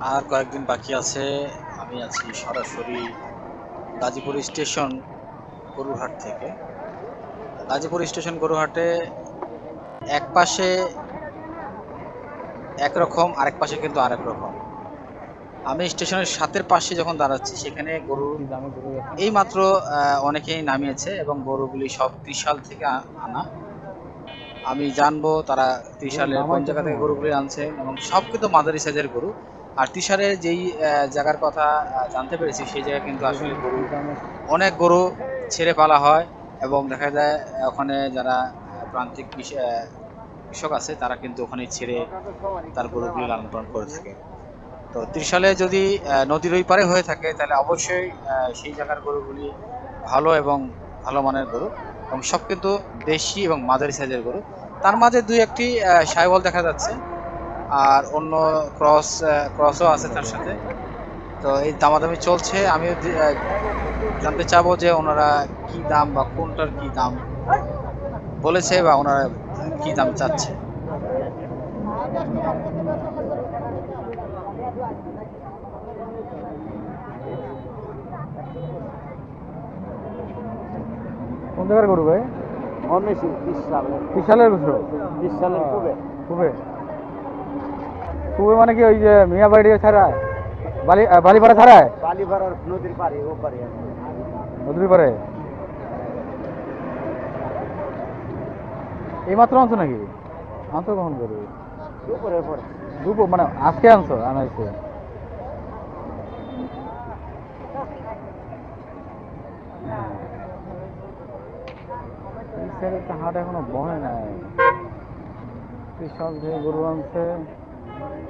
আর কয়েকদিন বাকি আছে আমি আছি সরাসরি গাজীপুর স্টেশন গরুহাট থেকে। গাজীপুর স্টেশন গরুহাটে এক পাশে একরকম আরেক পাশে কিন্তু আরেক রকম। আমি স্টেশনের সাতের পাশে যখন দাঁড়াচ্ছি সেখানে গরু এই মাত্র অনেকেই নামিয়েছে এবং গরুগুলি সব ত্রিশাল থেকে আনা। আমি জানব তারা ত্রিশালের কোন জায়গা থেকে গরুগুলি আনছে এবং সব কিন্তু মাদারি সাইজের গরু। আর ত্রিশালের যেই জায়গার কথা জানতে পেরেছি, সেই জায়গায় কিন্তু আসলে গরু অনেক গরু ছেড়ে পালা হয় এবং দেখা যায় ওখানে যারা প্রান্তিক কৃষি- কৃষক আছে, তারা কিন্তু ওখানে ছেড়ে তার গরুগুলি লালন পালন করে থাকে। তো ত্রিশালে যদি নদীর ওই পারে হয়ে থাকে, তাহলে অবশ্যই সেই জায়গার গরুগুলি ভালো এবং ভালো মানের গরু এবং সব কিন্তু দেশি এবং মাঝারি সাইজের গরু। তার মাঝে দুই একটি সাইবল দেখা যাচ্ছে। আর অন্য ক্রস ক্রসও আছে তার সাথে। তো এই দামাদামি চলছে। আমি জানতে চাবো যে ওনারা কি দাম বা কোনটার কি দাম বলেছে বা ওনারা কি দাম চাচ্ছে। কোন জায়গার গরু ভাই? বিশ সাল বিশালের গরু? বিশ সালের পূর্বে খুবে খুবে মানে কি ওই যে মিয়া বাড়ি ছাড়ায়? বালি বালিপাড়া ছাড়ায়? বালিপাড়ার নদীর পাড়ে ও পারে নদীর পারে এই মাত্র আনছো নাকি? আনছো কখন গরু দুপুরের পরে। দুপুর মানে আজকে আনছো আনাইছে? হাট এখনও বহে নাই। কৃষক গরু আনছে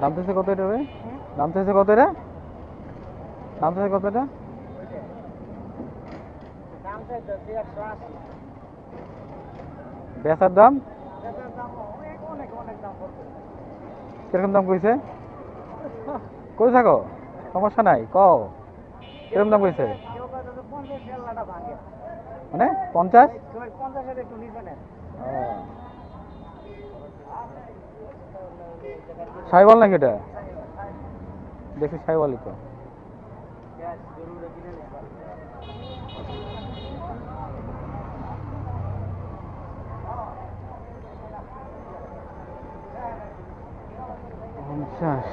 দাম চাইছে কত এটা রে? দাম চাইছে কত এটা? দাম চাইছে কত এটা? বেচার দাম? কীরকম দাম কইছে? কই থাকো? সমস্যা নাই কও। কীরকম দাম কইছে? মানে পঞ্চাশ? সাইবল নাকি এটা? দেখি সাইবলই তো। পঞ্চাশ